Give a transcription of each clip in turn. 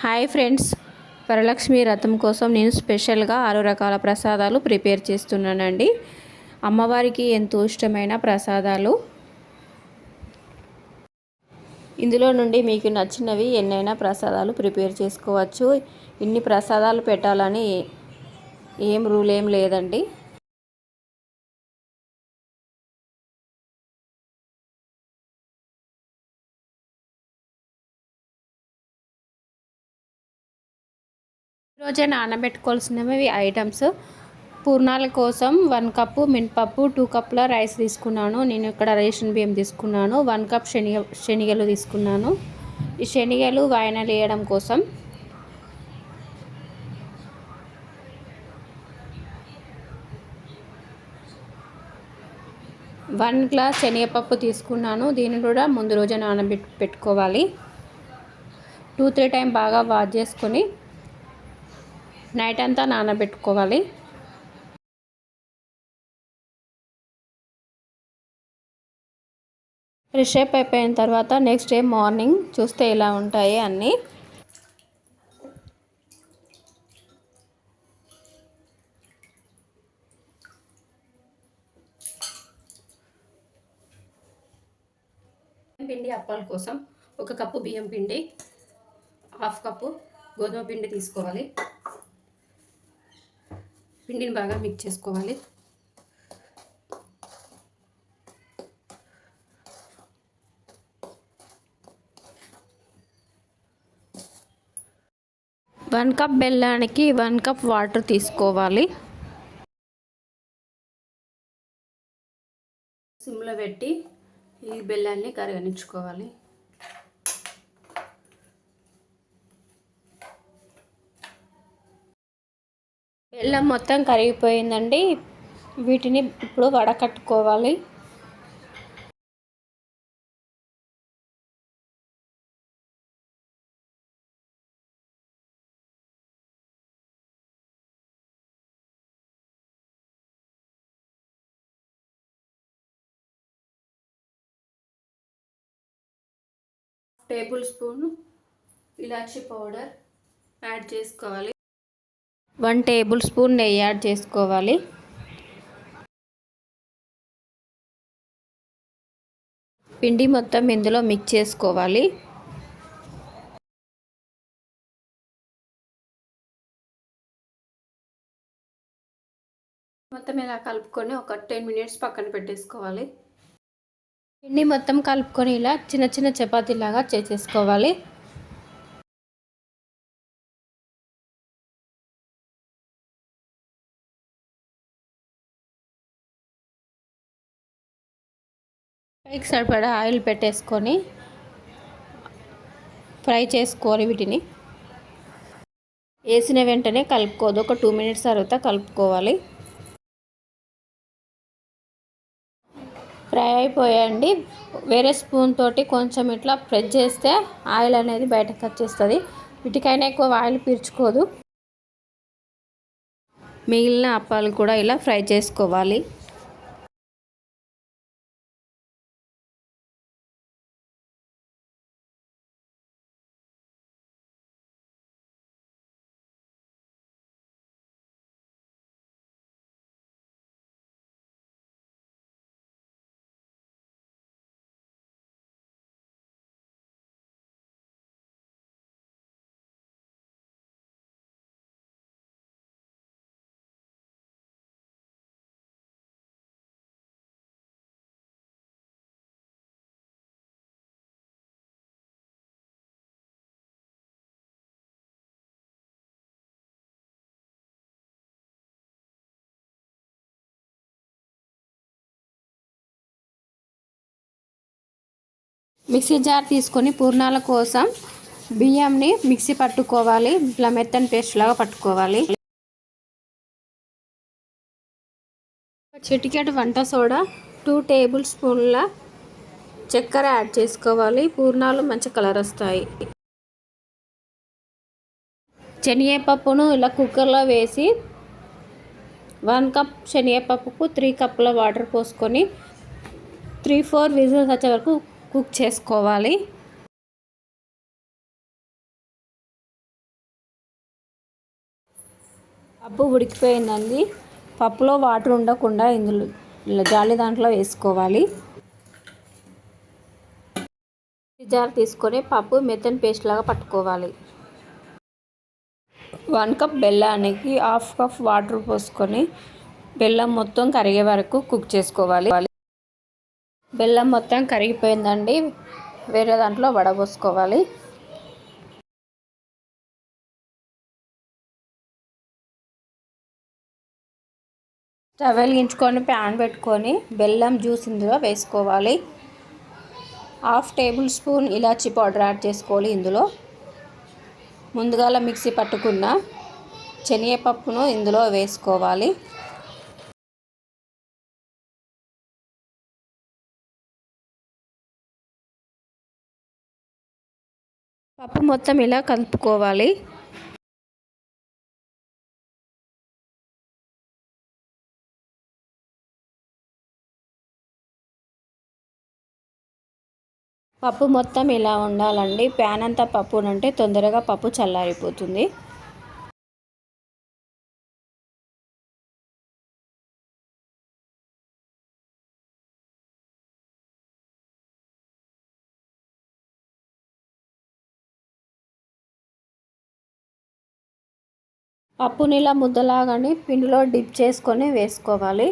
Hi friends. Varalakshmi రథం కోసం నేను స్పెషల్గా ఆరు రకాల ప్రసాదాలు ప్రిపేర్ చేస్తున్నానండి. అమ్మవారికి ఎంతో ఇష్టమైన ప్రసాదాలు. ఇందులో నుండి మీకు నచ్చినవి ఎన్నైనా ప్రసాదాలు ప్రిపేర్ చేసుకోవచ్చు. ఇన్ని ప్రసాదాలు పెట్టాలని ఏం రూల్ ఏం లేదండి. రోజే నానబెట్టుకోవాల్సినవి ఐటమ్స్. పూర్ణాల కోసం వన్ కప్పు మినపప్పు టూ కప్పుల రైస్ తీసుకున్నాను. నేను ఇక్కడ రేషన్ బియ్యం తీసుకున్నాను. వన్ కప్ శనిగ శనిగలు తీసుకున్నాను. ఈ శనిగలు వాయనలు వేయడం కోసం. వన్ గ్లాస్ శనగపప్పు తీసుకున్నాను. దీన్ని కూడా ముందు రోజే నానబెట్టి పెట్టుకోవాలి. టూ త్రీ టైం బాగా వాష్ చేసుకొని నైట్ అంతా నానబెట్టుకోవాలి. ఫ్రెష్ అప్ అయిపోయిన తర్వాత నెక్స్ట్ డే మార్నింగ్ చూస్తే ఇలా ఉంటాయి అన్నీ. పిండి అప్పాల కోసం ఒక కప్పు బియ్యం పిండి హాఫ్ కప్పు గోధుమ పిండి తీసుకోవాలి. పిండిని బాగా మిక్స్ చేసుకోవాలి. వన్ కప్ బెల్లానికి వన్ కప్ వాటర్ తీసుకోవాలి. సిమ్లో పెట్టి ఈ బెల్లాన్ని కరగనించుకోవాలి బెల్లం మొత్తం కరిగిపోయిందండి. వీటిని ఇప్పుడు వడకట్టుకోవాలి. టేబుల్ స్పూన్ ఇలాచీ పౌడర్ యాడ్ చేసుకోవాలి. వన్ టేబుల్ స్పూన్ నెయ్యి యాడ్ చేసుకోవాలి. పిండి మొత్తం ఇందులో మిక్స్ చేసుకోవాలి. మొత్తం ఇలా కలుపుకొని ఒక టెన్ మినిట్స్ పక్కన పెట్టేసుకోవాలి. పిండి మొత్తం కలుపుకొని ఇలా చిన్న చిన్న చపాతీలాగా చేసేసుకోవాలి. పైకి సరిపడా ఆయిల్ పెట్టేసుకొని ఫ్రై చేసుకోవాలి వీటిని. వేసిన వెంటనే కలుపుకోదు ఒక టూ మినిట్స్ తర్వాత కలుపుకోవాలి. ఫ్రై అయిపోయాయండి వేరే స్పూన్ తోటి కొంచెం ఇట్లా ప్రెస్ చేస్తే ఆయిల్ అనేది బయటకు వచ్చేస్తుంది. వీటికైనా ఎక్కువ ఆయిల్ పీల్చుకోదు. మిగిలిన అప్పాలు కూడా ఇలా ఫ్రై చేసుకోవాలి. మిక్సీ జార్ తీసుకొని పూర్ణాల కోసం బియ్యంని మిక్సీ పట్టుకోవాలి. ఇట్లా మెత్తని పేస్ట్ లాగా పట్టుకోవాలి. చిటికెట్ వంట సోడా టూ టేబుల్ స్పూన్ల చక్కెర యాడ్ చేసుకోవాలి. పూర్ణాలు మంచి కలర్ వస్తాయి. శనగపప్పును ఇలా కుక్కర్లో వేసి వన్ కప్ శనగపప్పుకు త్రీ కప్పుల వాటర్ పోసుకొని త్రీ ఫోర్ విజిల్స్ వచ్చే వరకు కుక్ చేసుకోవాలి. పప్పు ఉడికిపోయిందండి. పప్పులో వాటర్ ఉండకుండా ఇందులో జాలి దాంట్లో వేసుకోవాలి. జార్ తీసుకొని పప్పు మెత్తన్ పేస్ట్ లాగా పట్టుకోవాలి. వన్ కప్ బెల్లానికి హాఫ్ కప్ వాటర్ పోసుకొని బెల్లం మొత్తం కరిగే వరకు కుక్ చేసుకోవాలి. బెల్లం మొత్తం కరిగిపోయిందండి. వేరే దాంట్లో వడబోసుకోవాలి. స్టవ్ వెలిగించుకొని ప్యాన్ పెట్టుకొని బెల్లం జ్యూస్ ఇందులో వేసుకోవాలి. హాఫ్ టేబుల్ స్పూన్ ఇలాచీ పౌడర్ యాడ్ చేసుకోవాలి ఇందులో. ముందుగాల మిక్సీ పట్టుకున్న శనగపప్పును ఇందులో వేసుకోవాలి. పప్పు మొత్తం ఇలా కలుపుకోవాలి. పప్పు మొత్తం ఇలా ఉండాలండి. ప్యాన్ అంతా పప్పు ఉంటే తొందరగా పప్పు చల్లారిపోతుంది. పప్పు నీళ్ళ ముద్దలాగానే పిండిలో డిప్ చేసుకొని వేసుకోవాలి.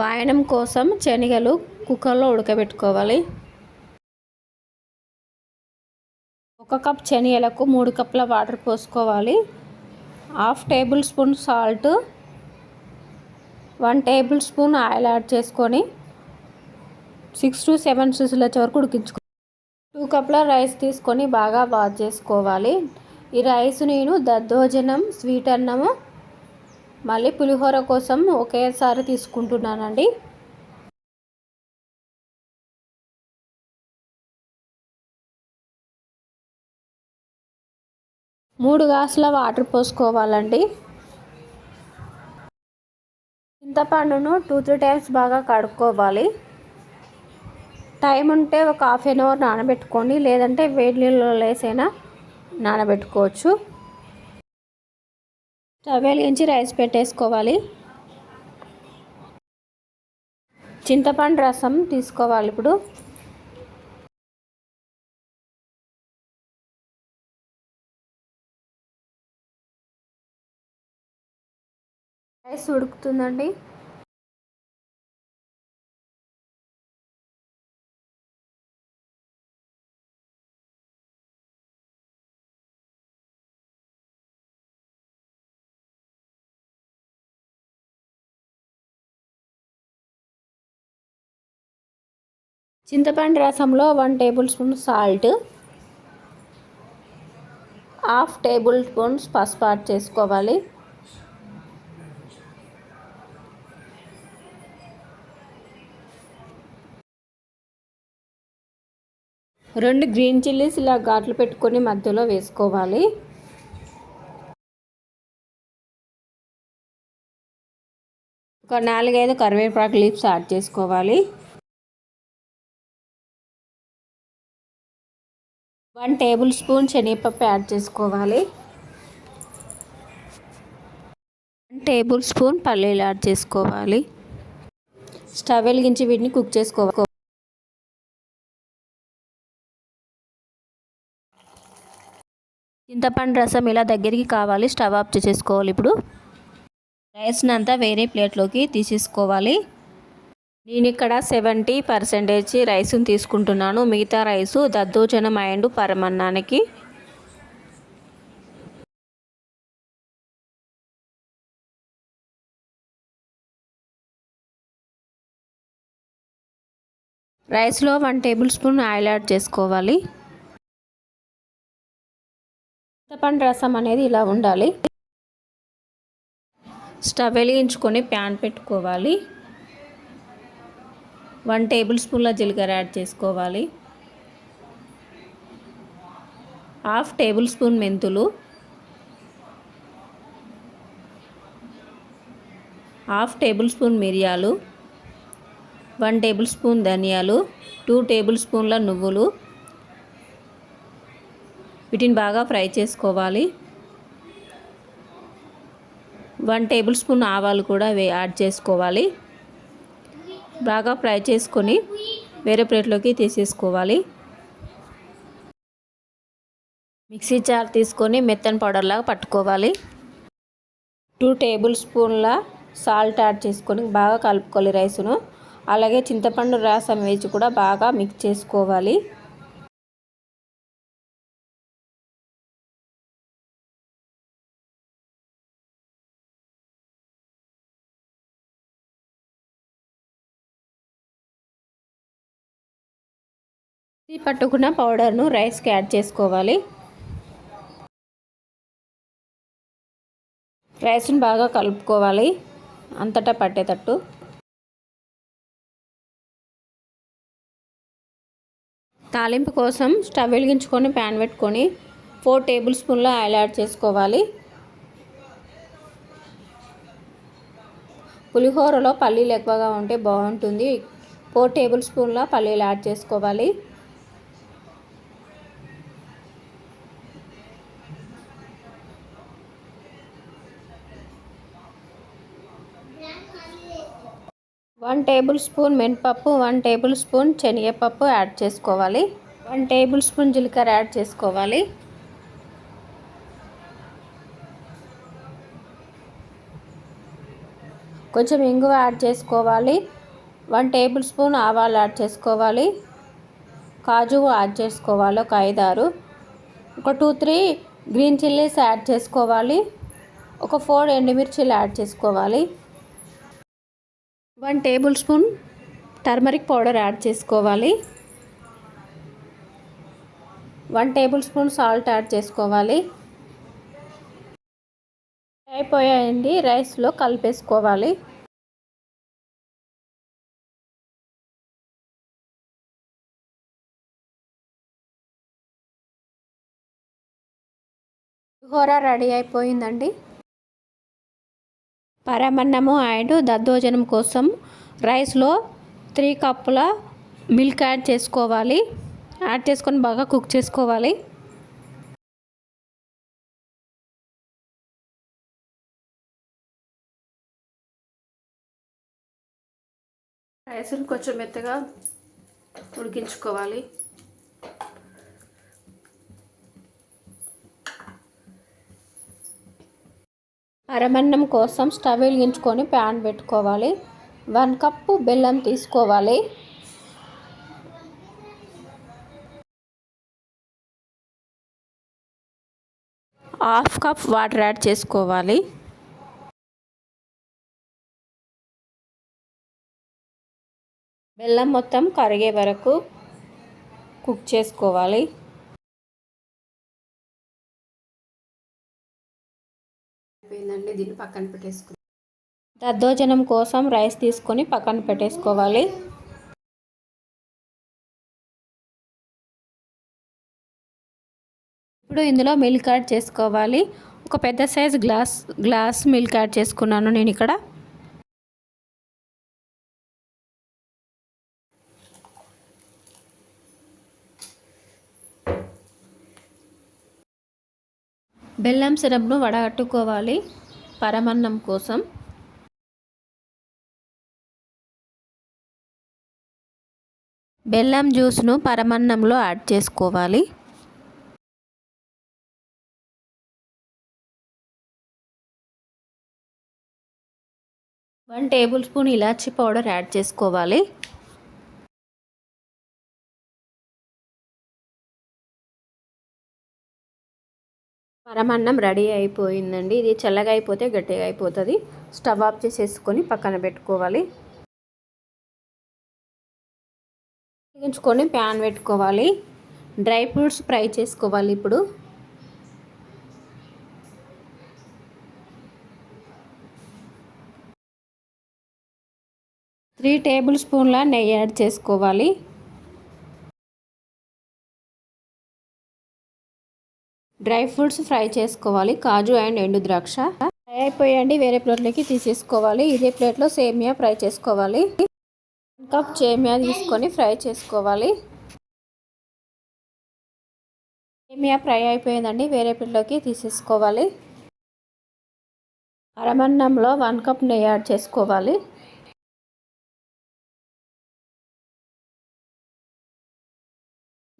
వాయనం కోసం శనగలు కుక్కర్లో ఉడకబెట్టుకోవాలి. ఒక కప్ శనగలకు మూడు కప్పుల వాటర్ పోసుకోవాలి. Half tablespoon salt one tablespoon oil add చేసుకొని సిక్స్ టు సెవెన్ సిక్స్ల వరకు ఉడికించుకో టూ కప్ల రైస్ తీసుకొని బాగా వాష్ చేసుకోవాలి. ఈ రైస్ నేను దద్దోజనం స్వీట్ అన్నము మళ్ళీ పులిహోర కోసం ఒకేసారి తీసుకుంటున్నానండి. మూడు గ్లాసుల వాటర్ పోసుకోవాలండి. చింతపండును టూ త్రీ టైమ్స్ బాగా కడుక్కోవాలి. టైం ఉంటే ఒక హాఫ్ అన్ అవర్ నానబెట్టుకోండి లేదంటే వేడి నీళ్ళలో వేసైనా నానబెట్టుకోవచ్చు. స్టవ్ వెలిగించి రైస్ పెట్టేసుకోవాలి. చింతపండు రసం తీసుకోవాలి ఇప్పుడు. రైస్ ఉడుకుతుందండి. చింతపండు రసంలో one tablespoon salt half tablespoons పసుపు యాడ్ చేసుకోవాలి. రెండు గ్రీన్ చిల్లీస్ ఇలా ఘాట్లు పెట్టుకొని మధ్యలో వేసుకోవాలి. ఒక నాలుగైదు కరివేపాకు లీవ్స్ యాడ్ చేసుకోవాలి. వన్ టేబుల్ స్పూన్ శనగపప్పు యాడ్ చేసుకోవాలి. వన్ టేబుల్ స్పూన్ పల్లీలు యాడ్ చేసుకోవాలి. స్టవ్ వెలిగించి వీటిని కుక్ చేసుకోవాలి. చింతపండు రసం ఇలా దగ్గరికి కావాలి. స్టవ్ ఆఫ్ చేసుకోవాలి ఇప్పుడు. రైస్ని అంతా వేరే ప్లేట్లోకి తీసేసుకోవాలి. నేను ఇక్కడ సెవెంటీ పర్సెంటేజ్ రైస్ని తీసుకుంటున్నాను. మిగతా రైసు దద్దోజనం అండ్ పరమన్నానికి. రైస్లో one tablespoon oil add చేసుకోవాలి. చింతపండు రసం అనేది ఇలా ఉండాలి. స్టవ్ వెలిగించుకొని ప్యాన్ పెట్టుకోవాలి. వన్ టేబుల్ స్పూన్ల జీలకర్ర యాడ్ చేసుకోవాలి. హాఫ్ టేబుల్ స్పూన్ మెంతులు. హాఫ్ టేబుల్ స్పూన్ మిరియాలు. వన్ టేబుల్ స్పూన్ ధనియాలు. టూ టేబుల్ స్పూన్ల నువ్వులు. వీటిని బాగా ఫ్రై చేసుకోవాలి. వన్ టేబుల్ స్పూన్ ఆవాలు కూడా యాడ్ చేసుకోవాలి. బాగా ఫ్రై చేసుకొని వేరే ప్లేట్లోకి తీసేసుకోవాలి. మిక్సీ జార్ తీసుకొని మెత్తని పౌడర్లాగా పట్టుకోవాలి. టూ టేబుల్ స్పూన్ల సాల్ట్ యాడ్ చేసుకొని బాగా కలుపుకోవాలి రైసును. అలాగే చింతపండు రసం వేసి కూడా బాగా మిక్స్ చేసుకోవాలి. పట్టుకున్న పౌడర్ను రైస్కి యాడ్ చేసుకోవాలి. రైస్ని బాగా కలుపుకోవాలి. అంతటా పట్టేటట్టు. తాలింపు కోసం స్టవ్ వెలిగించుకొని ప్యాన్ పెట్టుకొని ఫోర్ టేబుల్ స్పూన్ల ఆయిల్ యాడ్ చేసుకోవాలి. పులిహోరలో పల్లీలు ఎక్కువగా ఉంటే బాగుంటుంది. ఫోర్ టేబుల్ స్పూన్ల పల్లీలు యాడ్ చేసుకోవాలి వన్ టేబుల్ స్పూన్ మినపప్పు వన్ టేబుల్ స్పూన్ శనగపప్పు యాడ్ చేసుకోవాలి. వన్ టేబుల్ స్పూన్ జీలకర్ర యాడ్ చేసుకోవాలి. కొంచెం ఇంగువ యాడ్ చేసుకోవాలి. వన్ టేబుల్ స్పూన్ ఆవాలు యాడ్ చేసుకోవాలి. కాజు యాడ్ చేసుకోవాలి ఒక ఐదారు. ఒక two three green chillies add చేసుకోవాలి. ఒక ఫోర్ ఎండుమిర్చిలు యాడ్ చేసుకోవాలి. One tablespoon turmeric powder add చేసుకోవాలి. One tablespoon salt add చేసుకోవాలి. అయిపోయాయండి రైస్లో కలిపేసుకోవాలి. కూర రెడీ అయిపోయిందండి. పరమన్నము అండ్ దద్దోజనం కోసం రైస్లో త్రీ కప్పుల మిల్క్ యాడ్ చేసుకోవాలి. యాడ్ చేసుకొని బాగా కుక్ చేసుకోవాలి. రైస్ని కొంచెం మెత్తగా ఉడికించుకోవాలి. అరమన్నం కోసం స్టవ్ వెలిగించుకొని ప్యాన్ పెట్టుకోవాలి. వన్ కప్పు బెల్లం తీసుకోవాలి. హాఫ్ కప్ వాటర్ యాడ్ చేసుకోవాలి. బెల్లం మొత్తం కరిగే వరకు కుక్ చేసుకోవాలి. అయిపోయిందండి దీన్ని పక్కన పెట్టేసుకుని దద్దోజనం కోసం రైస్ తీసుకొని పక్కన పెట్టేసుకోవాలి. ఇప్పుడు ఇందులో మిల్క్ యాడ్ చేసుకోవాలి. ఒక పెద్ద size glass glass milk add చేసుకున్నాను నేను ఇక్కడ. బెల్లం సిరప్ను వడగట్టుకోవాలి పరమన్నం కోసం. బెల్లం జ్యూస్ను పరమన్నంలో యాడ్ చేసుకోవాలి. వన్ టేబుల్ స్పూన్ ఇలాచీ పౌడర్ యాడ్ చేసుకోవాలి. పరమన్నం రెడీ అయిపోయిందండి. ఇది చల్లగా అయిపోతే గట్టిగా అయిపోతుంది. స్టవ్ ఆఫ్ చేసేసుకొని పక్కన పెట్టుకోవాలి. వేగించుకొని ప్యాన్ పెట్టుకోవాలి. డ్రై ఫ్రూట్స్ ఫ్రై చేసుకోవాలి ఇప్పుడు. త్రీ టేబుల్ స్పూన్ల నెయ్యి యాడ్ చేసుకోవాలి. డ్రై ఫ్రూట్స్ ఫ్రై చేసుకోవాలి కాజు అండ్ ఎండు ద్రాక్ష. ఫ్రై అయిపోయండి వేరే ప్లేట్లోకి తీసేసుకోవాలి. ఇదే ప్లేట్లో సేమియా ఫ్రై చేసుకోవాలి. కప్ సేమియా తీసుకొని ఫ్రై చేసుకోవాలి. సేమియా ఫ్రై అయిపోయిందండి వేరే ప్లేట్లోకి తీసేసుకోవాలి. అరమన్నంలో వన్ కప్ నెయ్యి యాడ్ చేసుకోవాలి.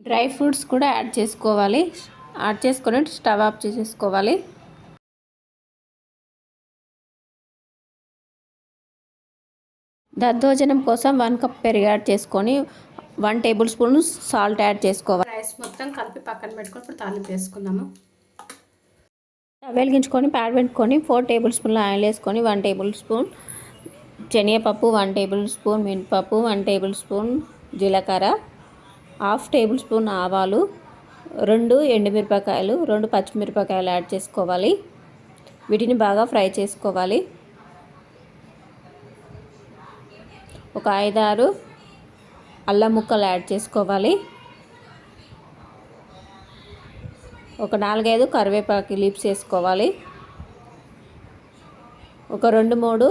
డ్రై ఫ్రూట్స్ కూడా యాడ్ చేసుకోవాలి. యాడ్ చేసుకొని స్టవ్ ఆఫ్ చేసేసుకోవాలి. దద్దోజనం కోసం వన్ కప్ పెరుగు యాడ్ చేసుకొని one tablespoon salt add చేసుకోవాలి. రైస్ మొత్తం కలిపి పక్కన పెట్టుకొని ఇప్పుడు తాలింపు వేసుకుందాము. వెలిగించుకొని ప్యాడ్ పెట్టుకొని ఫోర్ టేబుల్ స్పూన్ల ఆయిల్ వేసుకొని వన్ టేబుల్ స్పూన్ శనగపప్పు వన్ టేబుల్ స్పూన్ మినపప్పు వన్ టేబుల్ స్పూన్ జీలకర్ర హాఫ్ టేబుల్ స్పూన్ ఆవాలు రెండు ఎండుమిరపకాయలు రెండు పచ్చిమిరపకాయలు యాడ్ చేసుకోవాలి. వీటిని బాగా ఫ్రై చేసుకోవాలి. ఒక ఐదారు అల్లం ముక్కలు యాడ్ చేసుకోవాలి. ఒక నాలుగైదు కరివేపాకు లీప్స్ వేసుకోవాలి. ఒక రెండు మూడు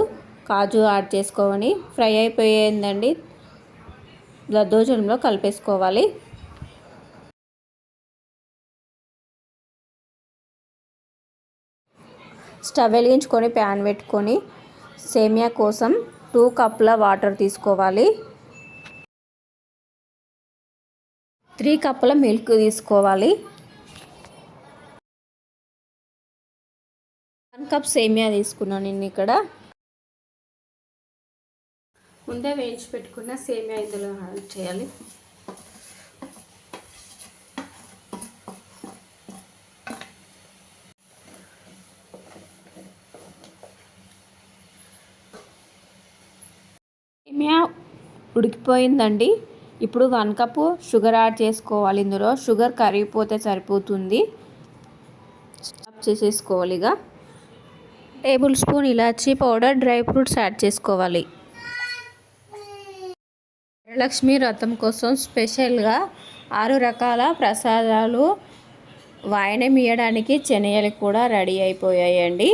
కాజు యాడ్ చేసుకొని ఫ్రై అయిపోయిందండి. దద్దోజనంలో కలిపేసుకోవాలి. స్టవ్ వెలిగించుకొని ప్యాన్ పెట్టుకొని సేమియా కోసం టూ కప్ల వాటర్ తీసుకోవాలి. త్రీ కప్పుల మిల్క్ తీసుకోవాలి. వన్ కప్ సేమియా తీసుకున్నాను నేను ఇక్కడ. ముందే వేయించి పెట్టుకున్న సేమియా ఇందులో యాడ్ చేయాలి సేమియా ఉడికిపోయిందండి. ఇప్పుడు వన్ కప్పు షుగర్ యాడ్ చేసుకోవాలి. ఇందులో షుగర్ కరిగిపోతే సరిపోతుంది. చేసేసుకోవాలి ఇక. టేబుల్ స్పూన్ ఇలాచీ పౌడర్ డ్రై ఫ్రూట్స్ యాడ్ చేసుకోవాలి. వరలక్ష్మి వ్రతం కోసం స్పెషల్గా ఆరు రకాల ప్రసాదాలు వాయనమియడానికి ఇవ్వడానికి కూడా రెడీ అయిపోయాయండి.